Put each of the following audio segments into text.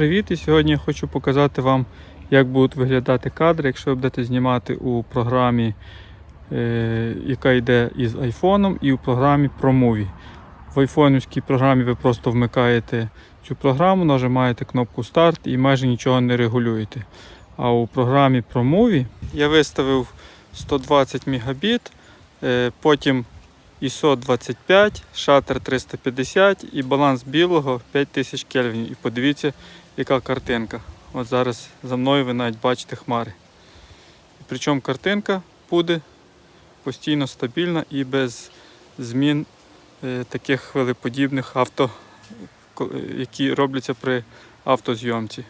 привіт! І сьогодні я хочу показати вам, як будуть виглядати кадри, якщо ви будете знімати у програмі, е, яка йде із айфоном, і у програмі ProMovie. В айфонівській програмі ви просто вмикаєте цю програму, нажимаєте кнопку старт і майже нічого не регулюєте. А у програмі ProMovie я виставив 120 Мбіт, е, потім ISO 25, шатер 350 і баланс білого 5000 кельвінів. І подивіться, яка картинка. От зараз за мною ви навіть бачите хмари. Причому картинка буде постійно стабільна і без змін е, таких хвилеподібних авто, які робляться при автозйомці.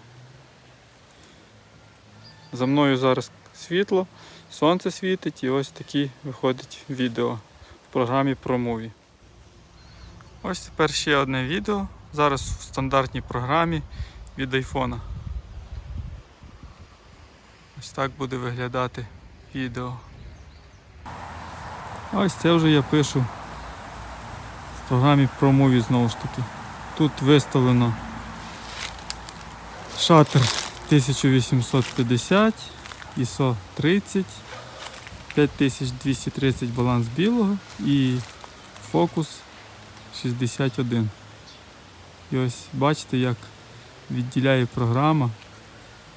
За мною зараз світло, сонце світить і ось такі виходить відео програмі ProMovie. Ось тепер ще одне відео. Зараз в стандартній програмі від айфона. Ось так буде виглядати відео. Ось це вже я пишу в програмі ProMovie знову ж таки. Тут виставлено шатер 1850, ISO 30, 5230 баланс білого і фокус 61. І ось бачите, як відділяє програма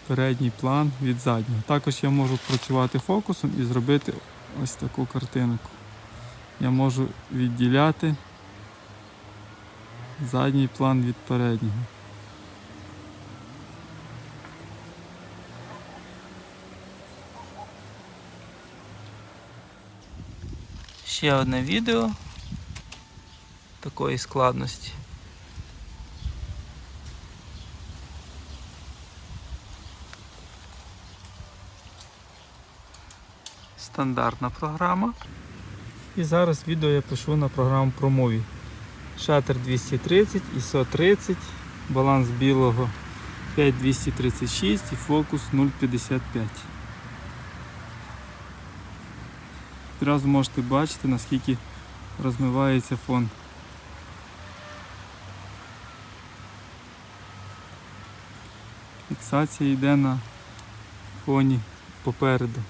передній план від заднього. Також я можу працювати фокусом і зробити ось таку картинку. Я можу відділяти задній план від переднього. Ще одне відео такої складності. Стандартна програма. І зараз відео я пишу на програму ProMovie. Шатер 230, ISO 30, баланс білого 5236 і фокус 0,55. Одразу можете бачити, наскільки розмивається фон. Фіксація йде на фоні попереду.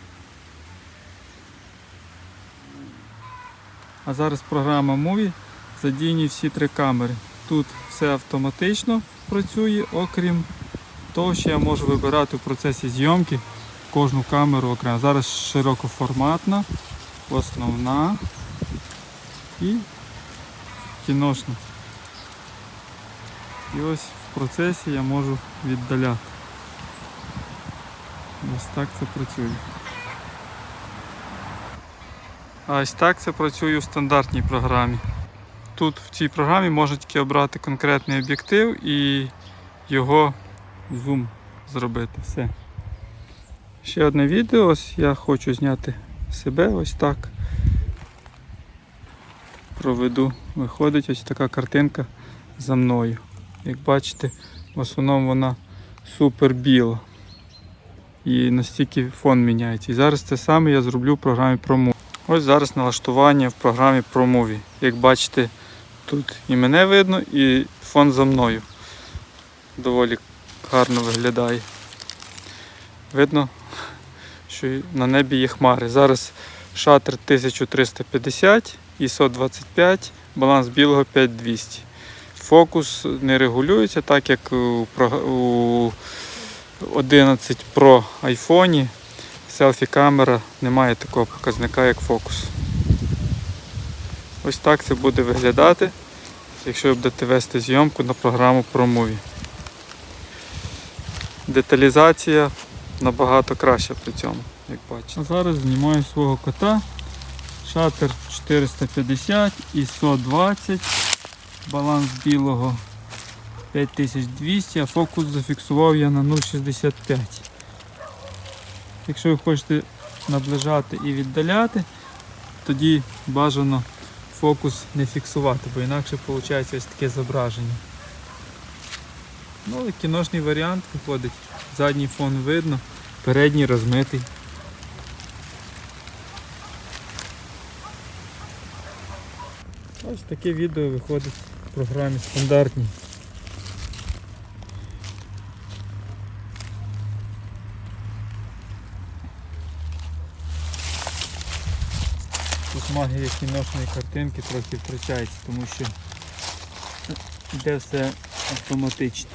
А зараз програма Movie задіяні всі три камери. Тут все автоматично працює, окрім того, що я можу вибирати в процесі зйомки кожну камеру окремо. Зараз широкоформатна, основна і кіношна. І ось в процесі я можу віддаляти. Ось так це працює. А ось так це працює у стандартній програмі. Тут в цій програмі можна тільки обрати конкретний об'єктив і його зум зробити. Все. Ще одне відео. Ось я хочу зняти себе ось так. Проведу. Виходить ось така картинка за мною. Як бачите, в основному вона супер біла. І настільки фон міняється. І зараз це саме я зроблю в програмі ProMovie. Ось зараз налаштування в програмі ProMovie. Як бачите, тут і мене видно, і фон за мною. Доволі гарно виглядає. Видно, що на небі є хмари. Зараз шатер 1350, ISO 25, баланс білого 5200. Фокус не регулюється, так як у, у 11 Pro айфоні селфі камера не має такого показника, як фокус. Ось так це буде виглядати, якщо ви будете вести зйомку на програму ProMovie. Деталізація набагато краща при цьому, як бачите. А зараз знімаю свого кота. Шатер 450, ISO 20, баланс білого 5200, а фокус зафіксував я на 0,65. Якщо ви хочете наближати і віддаляти, тоді бажано фокус не фіксувати, бо інакше виходить ось таке зображення. Ну, але кіношний варіант виходить задній фон видно, передній розмитий. Ось таке відео виходить в програмі стандартній. Тут магія кіношної картинки трохи втрачається, тому що йде все автоматично.